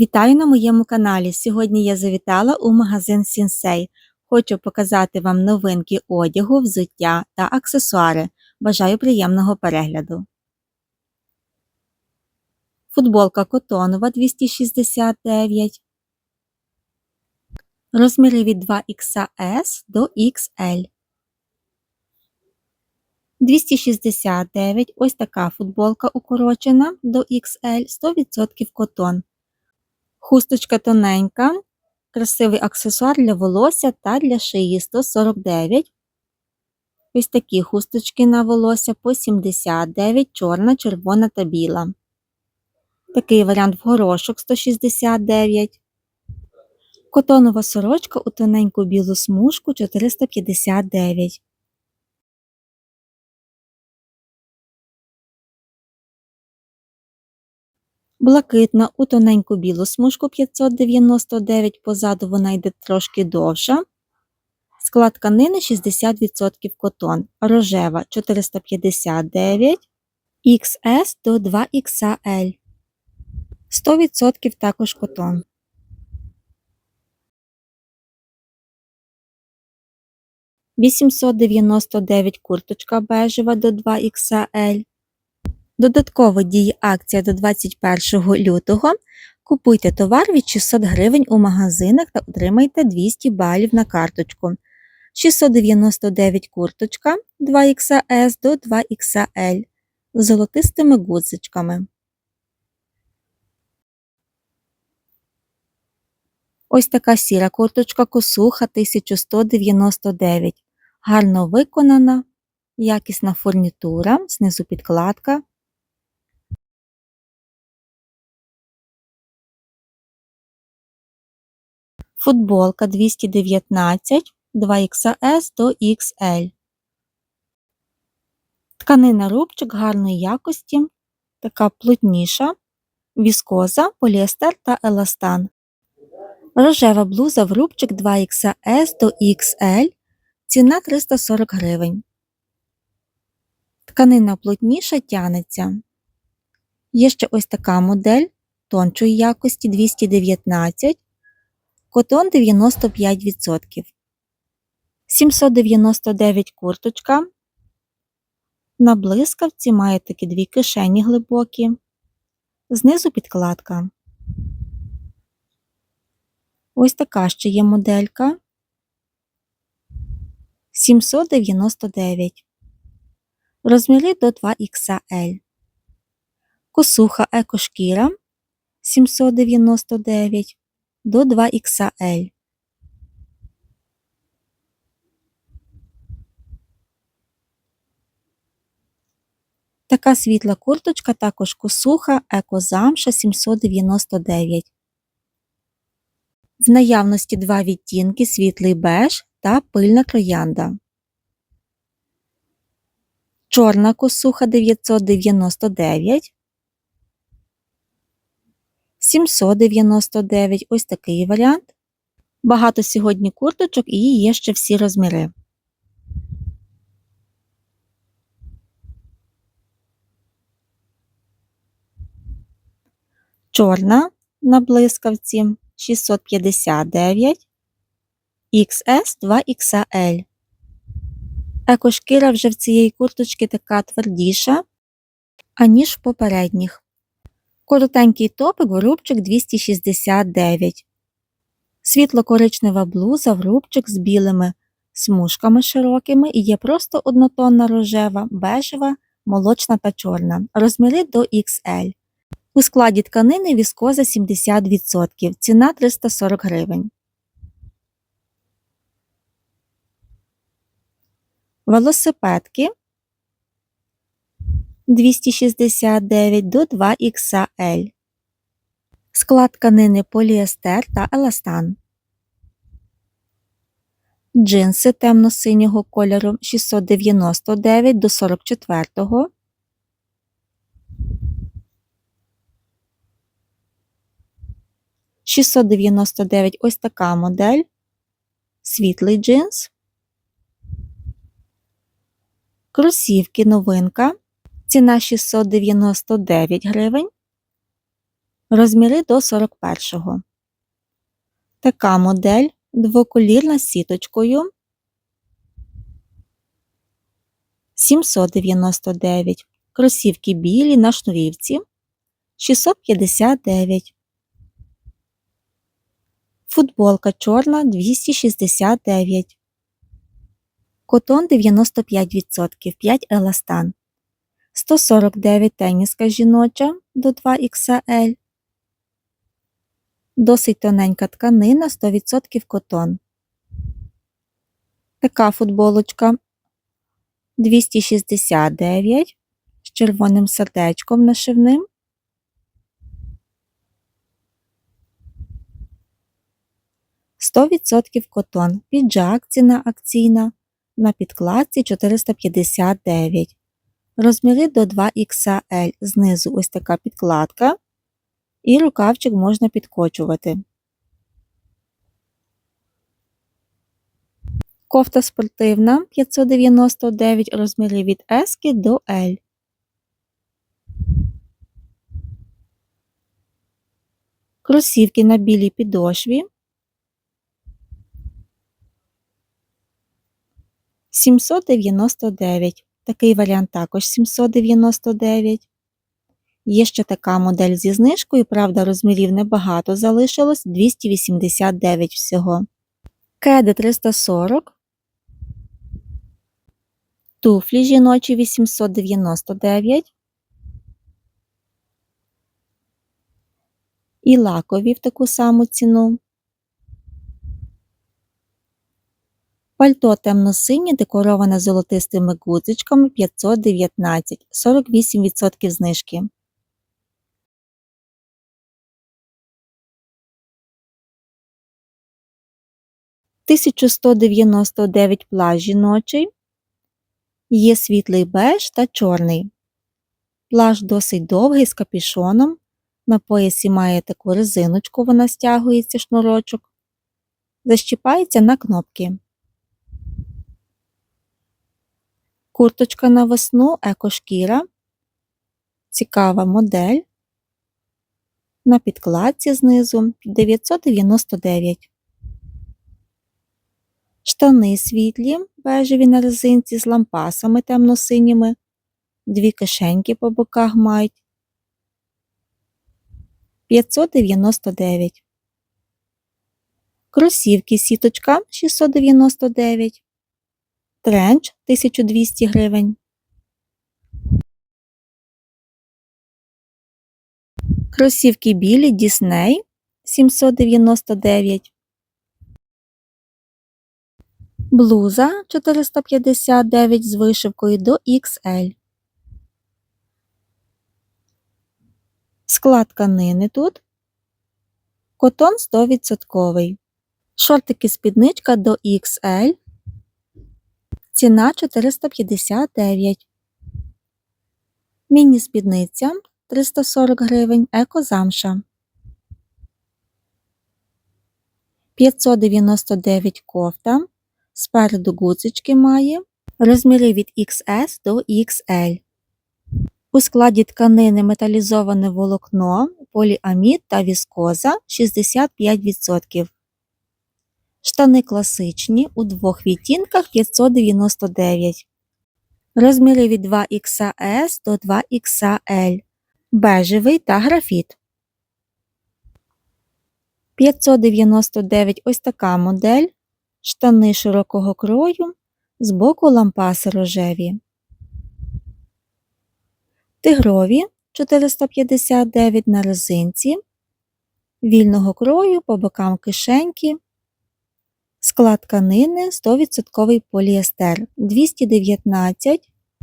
Вітаю на моєму каналі. Сьогодні я завітала у магазин Сінсей. Хочу показати вам новинки одягу, взуття та аксесуари. Бажаю приємного перегляду. Футболка котонова 269. Розміри від 2XS до XL. 269. Ось така футболка укорочена до XL 100% котон. Хусточка тоненька, красивий аксесуар для волосся та для шиї 149. Ось такі хусточки на волосся по 79, чорна, червона та біла. Такий варіант в горошок 169. Котонова сорочка у тоненьку білу смужку 459. Блакитна у тоненьку білу смужку 599, позаду вона йде трошки довша. Склад тканини 60% котон, рожева 459, XS до 2XL. 100% також котон. Вісімсот дев'яносто дев'ять курточка бежева до 2XL. Додатково діє акція до 21 лютого. Купуйте товар від 600 гривень у магазинах та отримайте 200 балів на карточку. 699 курточка 2XS до 2XL з золотистими гудзичками. Ось така сіра курточка косуха 1199. Гарно виконана, якісна фурнітура, знизу підкладка. Футболка 219 2XS до XL. Тканина рубчик гарної якості, така плотніша, віскоза, поліестер та еластан. Рожева блуза в рубчик 2XS до XL. Ціна 340 гривень. Тканина плотніша тянеться. Є ще ось така модель тончої якості 219 Котон 95%. 799 курточка. На блискавці має такі дві кишені глибокі. Знизу підкладка. Ось така ще є моделька. 799. Розміри до 2XL. Косуха екошкіра 799 до 2XL. Така світла курточка, також косуха екозамша 799. В наявності два відтінки світлий беж та пильна троянда. Чорна косуха 999 799 ось такий варіант. Багато сьогодні курточок і є ще всі розміри. Чорна на блискавці 659 XS 2XL. Екошкіра вже в цієї курточки така твердіша, аніж в попередніх. Коротенький топик в рубчик 269. Світло-коричнева блуза в рубчик з білими смужками широкими і є просто однотонна рожева, бежева, молочна та чорна. Розміри до XL. У складі тканини віскоза 70%. Ціна 340 гривень. Велосипедки 269 до 2XL. Склад тканини поліестер та еластан. Джинси темно-синього кольору 699 до 44. Шістсот дев'яносто дев'ять ось така модель. Світлий джинс. Кросівки новинка Ціна 699 гривень. Розміри до 41. Така модель двоколірна з сіточкою 799. Кросівки білі на шнурівці 659. Футболка чорна 269. Котон 95%, 5 еластан. 149 теніска жіноча до 2XL. Досить тоненька тканина 100% котон. Така футболочка 269 з червоним сердечком нашивним. Сто відсотків котон. Піджак ціна акційна на підкладці 459. Розміри до 2XL. Знизу ось така підкладка. І рукавчик можна підкочувати. Кофта спортивна 599 розміри від S до L. Кросівки на білій підошві 799. Такий варіант також 799. Є ще така модель зі знижкою, правда, розмірів небагато залишилось 289 всього. Кеди 340. Туфлі жіночі 899. І лакові в таку саму ціну. Пальто темно-синє декороване золотистими гудзичками 519, 48% знижки. Тисячу сто дев'яносто дев'ять плащ жіночий. Є світлий беж та чорний. Плащ досить довгий з капішоном. На поясі має таку резиночку, вона стягується шнурочок. Защіпається на кнопки. Курточка на весну екошкіра. Цікава модель. На підкладці знизу 999. Штани світлі, бежеві на резинці з лампасами темно-синіми. Дві кишеньки по боках мають. 599. Кросівки сіточка 699. Тренч 1200 гривень. Кросівки білі Дісней 799. Блуза 459 з вишивкою до XL. Склад тканини тут. Котон 100%. Шортики спідничка до XL. Ціна 459. Міні-спідниця 340 гривень. Екозамша. 599 кофта. Спереду гудзички має. Розміри від XS до XL. У складі тканини металізоване волокно, поліамід та віскоза 65%. Штани класичні у двох відтінках 599. Розміри від 2XS до 2XL. Бежевий та графіт. 599 ось така модель. Штани широкого крою. Збоку лампаси рожеві. Тигрові 459 на резинці. Вільного крою по бокам кишеньки. Склад тканини 100% поліестер 219,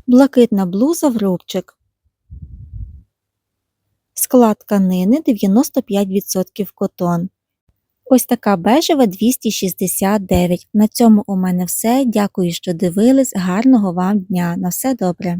блакитна блуза в рубчик. Склад тканини 95% котон. Ось така бежева 269. На цьому у мене все. Дякую, що дивились. Гарного вам дня. На все добре!